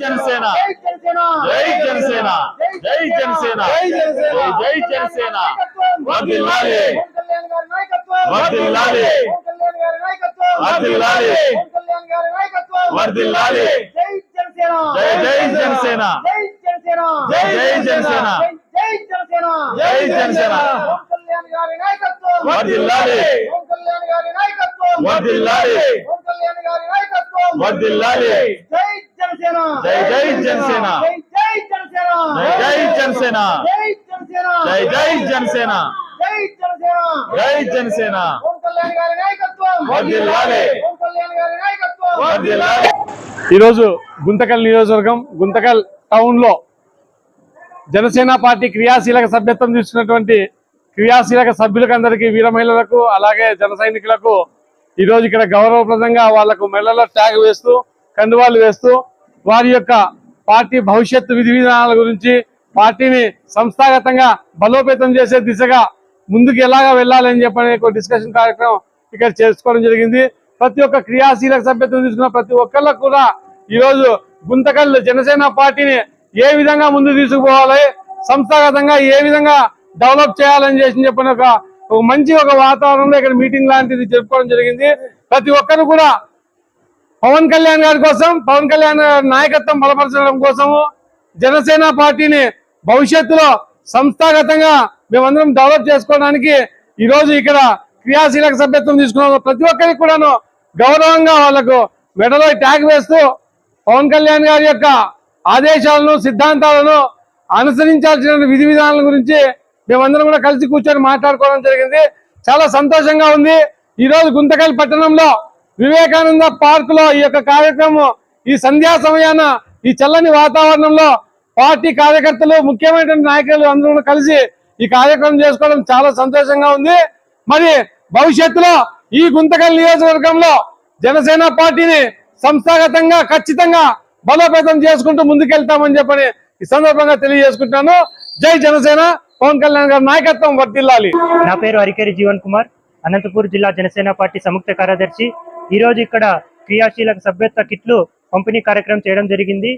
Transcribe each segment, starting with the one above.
జనసేన జై జనసేన జై జనసేన జై జనసేన జై జనసేన వర్ధిల్లాలి పవన్ కళ్యాణ్ గారి నాయకత్వం వర్ధిల్లాలి పవన్ కళ్యాణ్ గారి నాయకత్వం వర్ధిల్లాలి పవన్ కళ్యాణ్ గారి నాయకత్వం. వర్ధిల్లాలి జై జనసేన. జై జై జనసేన. జై జనసేన జై జనసేన. జై జనసేన జై జనసేన. జై జనసేన. జై జై జనసేన. జై జై జనసేన. జై జై జనసేన. జై జనసేన జై జై జనసేన జై జనసేన జై జనసేన పవన్ కళ్యాణ్ గారి నాయకత్వం. వర్ధిల్లాలి పవన్ కళ్యాణ్ గారి నాయకత్వం. వర్ధిల్లాలి ఈరోజు గుంతకల్ నియోజకవర్గం గుంతకల్ టౌన్లో జనసేన పార్టీ క్రియాశీలక సభ్యత్వం తీసుకున్నటువంటి క్రియాశీలక సభ్యులకు అందరికీ వీర మహిళలకు అలాగే జన సైనికులకు ఈ రోజు ఇక్కడ గౌరవప్రదంగా వాళ్ళకు మెడలో ట్యాగ్ వేస్తూ కండువాలు వేస్తూ వారి యొక్క పార్టీ భవిష్యత్తు విధి విధానాల గురించి పార్టీని సంస్థాగతంగా బలోపేతం చేసే దిశగా ముందుకు ఎలాగా వెళ్ళాలని చెప్పనే ఒక డిస్కషన్ కార్యక్రమం ఇక్కడ చేసుకోవడం జరిగింది. ప్రతి ఒక్క క్రియాశీలక సభ్యత్వం తీసుకున్న ప్రతి ఒక్కళ్ళకు కూడా ఈరోజు గుంతకల్లు జనసేన పార్టీని ఏ విధంగా ముందు తీసుకుపోవాలి సంస్థాగతంగా ఏ విధంగా డెవలప్ చేయాలని చేసి చెప్పిన ఒక ఒక మంచి ఒక వాతావరణంలో ఇక్కడ మీటింగ్ లాంటిది జరుపుకోవడం జరిగింది. ప్రతి ఒక్కరు కూడా పవన్ కళ్యాణ్ గారి కోసం పవన్ కళ్యాణ్ గారి నాయకత్వం బలపరచడం కోసము జనసేన పార్టీని భవిష్యత్తులో సంస్థాగతంగా మేమందరం డెవలప్ చేసుకోవడానికి ఈ రోజు ఇక్కడ క్రియాశీలక సభ్యత్వం తీసుకున్నాం ప్రతి ఒక్కరికి కూడాను గౌరవంగా వాళ్ళకు మెడలో ట్యాగ్ వేస్తూ పవన్ కళ్యాణ్ గారి యొక్క ఆదేశాలను సిద్ధాంతాలను అనుసరించాల్సిన విధి విధానాల గురించి మేమందరం కూడా కలిసి కూర్చొని మాట్లాడుకోవడం జరిగింది. చాలా సంతోషంగా ఉంది. ఈ రోజు గుంతకల్ పట్టణంలో వివేకానంద పార్క్లో ఈ యొక్క కార్యక్రమం ఈ సంధ్యా సమయాన ఈ చల్లని వాతావరణంలో పార్టీ కార్యకర్తలు ముఖ్యమైన నాయకులు అందరూ కలిసి ఈ కార్యక్రమం చేసుకోవడం చాలా సంతోషంగా ఉంది. మరి భవిష్యత్తులో ఈ గుంతకల్ నియోజకవర్గంలో జనసేన పార్టీని సంస్థాగతంగా ఖచ్చితంగా బలోపేతం చేసుకుంటూ ముందుకెళ్తామని చెప్పని ఈ సందర్భంగా తెలియజేసుకుంటున్నాను. జై జనసేన. పవన్ కళ్యాణ్ గారి నాయకత్వం వర్తిల్లాలి నా పేరు హరికేరి జీవన్ కుమార్. అనంతపూర్ జిల్లా జనసేన పార్టీ సంయుక్త కార్యదర్శి. ఈ రోజు ఇక్కడ క్రియాశీలక సభ్యత్వ కిట్లు పంపిణీ కార్యక్రమం చేయడం జరిగింది.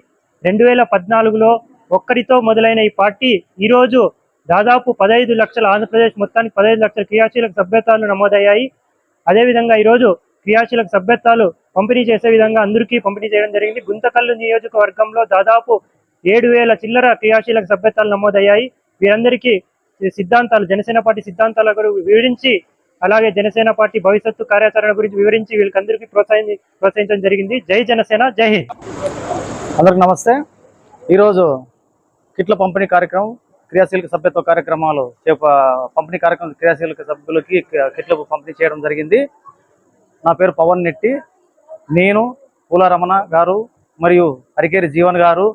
రెండు వేల పద్నాలుగులో ఒక్కరితో మొదలైన ఈ పార్టీ ఈ రోజు దాదాపు పదహైదు లక్షల ఆంధ్రప్రదేశ్ మొత్తానికి పదహైదు లక్షల క్రియాశీలక సభ్యత్వాలు నమోదయ్యాయి. అదేవిధంగా ఈ రోజు క్రియాశీలక సభ్యత్వాలు పంపిణీ చేసే విధంగా అందరికీ పంపిణీ చేయడం జరిగింది. గుంతకల్లు నియోజకవర్గంలో దాదాపు ఏడు వేల చిల్లర క్రియాశీలక సభ్యత్వాలు నమోదయ్యాయి. వీరందరికీ సిద్ధాంతాలు జనసేన పార్టీ సిద్ధాంతాల వివరించి అలాగే జనసేన పార్టీ భవిష్యత్తు కార్యాచరణ గురించి వివరించి వీళ్ళకందరికీ ప్రోత్సహించి ప్రోత్సహించడం జరిగింది. జై జనసేన జై హింద్. అందరికి నమస్తే. ఈరోజు కిట్ల పంపిణీ కార్యక్రమం క్రియాశీలక సభ్యత్వ కార్యక్రమాలు చేప పంపిణీ కార్యక్రమం క్రియాశీలక సభ్యులకి కిట్ల పంపిణీ చేయడం జరిగింది. నా పేరు పవన్ నెట్టి. నేను పూల రమణ గారు మరియు హరికేరి జీవన్ గారు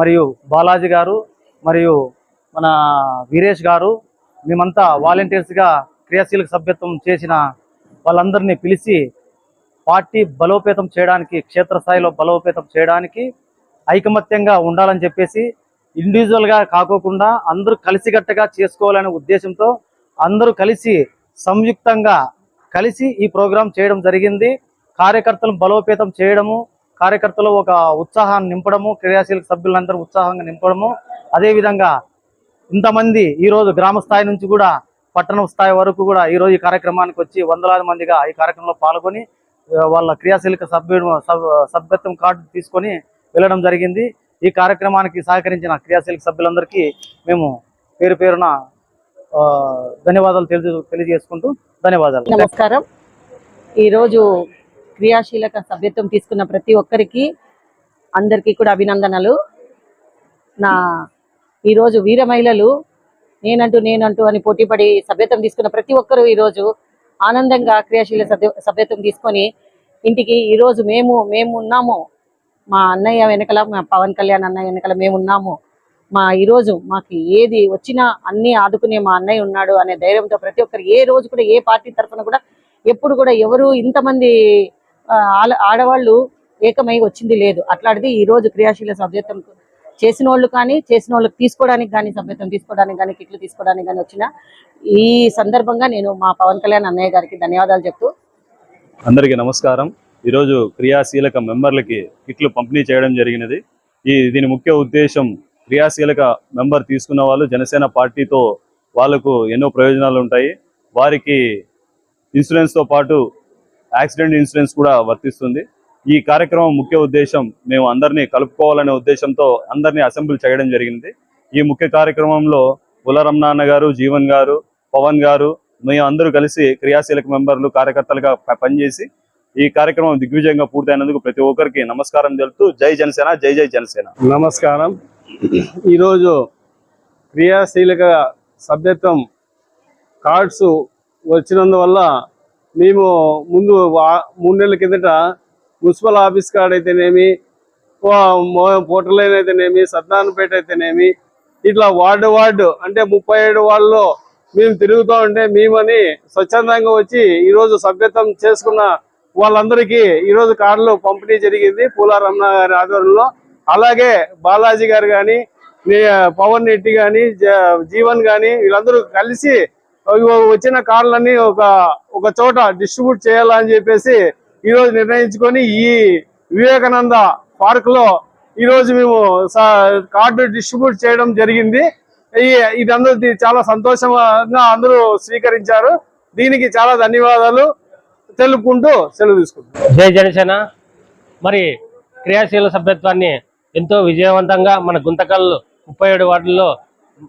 మరియు బాలాజీ గారు మరియు మన వీరేష్ గారు మేమంతా వాలంటీర్స్గా క్రియాశీలక సభ్యత్వం చేసిన వాళ్ళందరినీ పిలిచి పార్టీ బలోపేతం చేయడానికి క్షేత్రస్థాయిలో బలోపేతం చేయడానికి ఐకమత్యంగా ఉండాలని చెప్పేసి ఇండివిజువల్గా కాకోకుండా అందరూ కలిసికట్టుగా చేసుకోవాలనే ఉద్దేశంతో అందరూ కలిసి సంయుక్తంగా కలిసి ఈ ప్రోగ్రాం చేయడం జరిగింది. కార్యకర్తలను బలోపేతం చేయడము కార్యకర్తలు ఒక ఉత్సాహాన్ని నింపడము క్రియాశీలక సభ్యులందరూ ఉత్సాహంగా నింపడము. అదేవిధంగా ఇంతమంది ఈ రోజు గ్రామ స్థాయి నుంచి కూడా పట్టణ స్థాయి వరకు కూడా ఈ రోజు ఈ కార్యక్రమానికి వచ్చి వందలాది మందిగా ఈ కార్యక్రమంలో పాల్గొని వాళ్ళ క్రియాశీలక సభ్యుడు సభ్యత్వం కార్డు తీసుకొని వెళ్ళడం జరిగింది. ఈ కార్యక్రమానికి సహకరించిన క్రియాశీలక సభ్యులందరికీ మేము పేరు పేరున ధన్యవాదాలు తెలియ తెలియజేసుకుంటూ ధన్యవాదాలు. నమస్కారం. ఈరోజు క్రియాశీలక సభ్యత్వం తీసుకున్న ప్రతి ఒక్కరికి అందరికీ కూడా అభినందనలు. నా ఈరోజు వీర మహిళలు నేనంటూ నేనంటూ అని పోటీపడి సభ్యత్వం తీసుకున్న ప్రతి ఒక్కరూ ఈరోజు ఆనందంగా క్రియాశీల సభ్యత్వం తీసుకొని ఇంటికి ఈరోజు మేము మేము ఉన్నాము. మా అన్నయ్య వెనకల మా పవన్ కళ్యాణ్ అన్నయ్య వెనకల మేము ఉన్నాము. మా ఈరోజు మాకు ఏది వచ్చినా అన్ని ఆదుకునే మా అన్నయ్య ఉన్నాడు అనే ధైర్యంతో ప్రతి ఒక్కరు ఏ రోజు కూడా ఏ పార్టీ తరఫున కూడా ఎప్పుడు కూడా ఎవరు ఇంతమంది ఆడవాళ్ళు ఏకమై వచ్చింది లేదు. అట్లాంటిది ఈ రోజు క్రియాశీల సభ్యత్వం చేసిన వాళ్ళు కానీ చేసిన వాళ్ళకి తీసుకోవడానికి కానీ సభ్యత్వం తీసుకోవడానికి కానీ కిట్లు తీసుకోవడానికి కానీ వచ్చిన ఈ సందర్భంగా నేను మా పవన్ కళ్యాణ్ అన్నయ్య గారికి ధన్యవాదాలు చెప్తూ అందరికీ నమస్కారం. ఈరోజు క్రియాశీలక మెంబర్లకి కిట్లు పంపిణీ చేయడం జరిగినది. ఈ దీని ముఖ్య ఉద్దేశం క్రియాశీలక మెంబర్ తీసుకున్న వాళ్ళు జనసేన పార్టీతో వాళ్ళకు ఎన్నో ప్రయోజనాలు ఉంటాయి. వారికి ఇన్సూరెన్స్తో పాటు యాక్సిడెంట్ ఇన్సూరెన్స్ కూడా వర్తిస్తుంది. ఈ కార్యక్రమం ముఖ్య ఉద్దేశం మేము అందరినీ కలుపుకోవాలనే ఉద్దేశంతో అందరినీ అసెంబ్లీ చేయడం జరిగింది. ఈ ముఖ్య కార్యక్రమంలో బులరం నాన్న గారు జీవన్ గారు పవన్ గారు మేము అందరూ కలిసి క్రియాశీలక మెంబర్లు కార్యకర్తలుగా పనిచేసి ఈ కార్యక్రమం దిగ్విజయంగా పూర్తయినందుకు ప్రతి ఒక్కరికి నమస్కారం తెలుపుతూ జై జనసేన జై జై జనసేన. నమస్కారం. ఈరోజు క్రియాశీలక సభ్యత్వం కార్డ్స్ వచ్చినందువల్ల మేము ముందు వా- మూడు నెలల కిందట మున్సిపల్ ఆఫీస్ కార్డ్ అయితేనేమి పోర్టల్ లైన్ అయితేనేమి సత్నారాయణపేట అయితేనేమి ఇట్లా వార్డు వార్డు అంటే ముప్పై ఏడు వాళ్ళలో మేము తిరుగుతూ ఉంటే మేమని స్వచ్ఛందంగా వచ్చి ఈరోజు సభ్యత్వం చేసుకున్న వాళ్ళందరికీ ఈరోజు కార్డులు పంపిణీ జరిగింది పూలారమణ గారి ఆధ్వర్యంలో. అలాగే బాలాజీ గారు కానీ పవన్ రెడ్డి కానీ జీవన్ కానీ వీళ్ళందరూ కలిసి వచ్చిన కార్లన్నీ ఒక ఒక చోట డిస్ట్రిబ్యూట్ చేయాలని చెప్పేసి ఈ రోజు నిర్ణయించుకొని ఈ వివేకానంద పార్క్లో ఈ రోజు మేము స- కార్డు డిస్ట్రిబ్యూట్ చేయడం జరిగింది. ఈ- ఇదందరూ చాలా సంతోషంగా అందరూ స్వీకరించారు. దీనికి చాలా ధన్యవాదాలు తెలుపుకుంటూ సెలవు తీసుకుంటాం జై జనసేన. మరి క్రియాశీల సభ్యత్వాన్ని ఎంతో విజయవంతంగా మన గుంతకల్ ముప్పై ఏడు వార్డుల్లో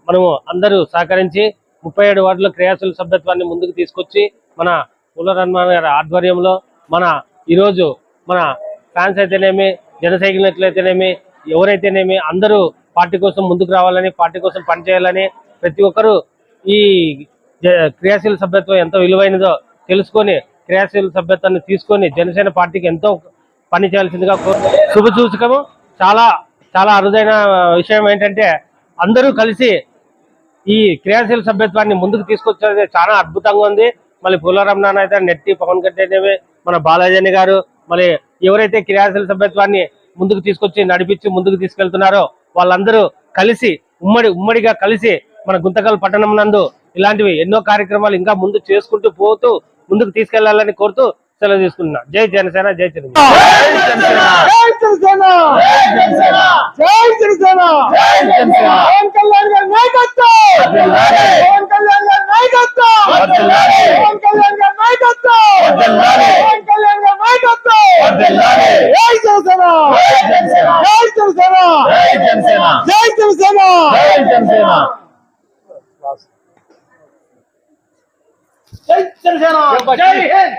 మనము అందరూ సహకరించి ముప్పై ఏడు వార్డులో క్రియాశీల సభ్యత్వాన్ని ముందుకు తీసుకొచ్చి మన పులరన్మాన్ గారి ఆధ్వర్యంలో మన ఈరోజు మన ఫ్యాన్స్ అయితేనేమి జన సైకిల్నట్లయితేనేమి ఎవరైతేనేమి అందరూ పార్టీ కోసం ముందుకు రావాలని పార్టీ కోసం పనిచేయాలని ప్రతి ఒక్కరూ ఈ జ- క్రియాశీల సభ్యత్వం ఎంత విలువైనదో తెలుసుకొని క్రియాశీల సభ్యత్వాన్ని తీసుకొని జనసేన పార్టీకి ఎంతో పని చేయాల్సిందిగా శుభ సూచకము. చాలా చాలా అరుదైన విషయం ఏంటంటే అందరూ కలిసి ఈ క్రియాశీల సభ్యత్వాన్ని ముందుకు తీసుకొచ్చేది చాలా అద్భుతంగా ఉంది. మళ్ళీ పుల్లారాం నాన్న అయితే నెట్టి పవన్ కళ్యాణ్ మన బాలాజీ గారు మరి ఎవరైతే క్రియాశీల సభ్యత్వాన్ని ముందుకు తీసుకొచ్చి నడిపించి ముందుకు తీసుకెళ్తున్నారో వాళ్ళందరూ కలిసి ఉమ్మడి ఉమ్మడిగా కలిసి మన గుంతకల్ పట్టణం నందు ఇలాంటివి ఎన్నో కార్యక్రమాలు ఇంకా ముందు చేసుకుంటూ పోతూ ముందుకు తీసుకెళ్ళాలని కోరుతూ సెలవు తీసుకుంటున్నా. జై జనసేన జై చిరంజీవి జై జనసేన జై జనసేన పవన్ కళ్యాణ్ గారి నాయకత్వం పవన్ కళ్యాణ్ గారి నాయకత్వం పవన్ కళ్యాణ్ గారి నాయకత్వం పవన్ కళ్యాణ్ గారి నాయకత్వం జై జనసేన జై జనసేన జై జనసేన జై జనసేన జై హింద్!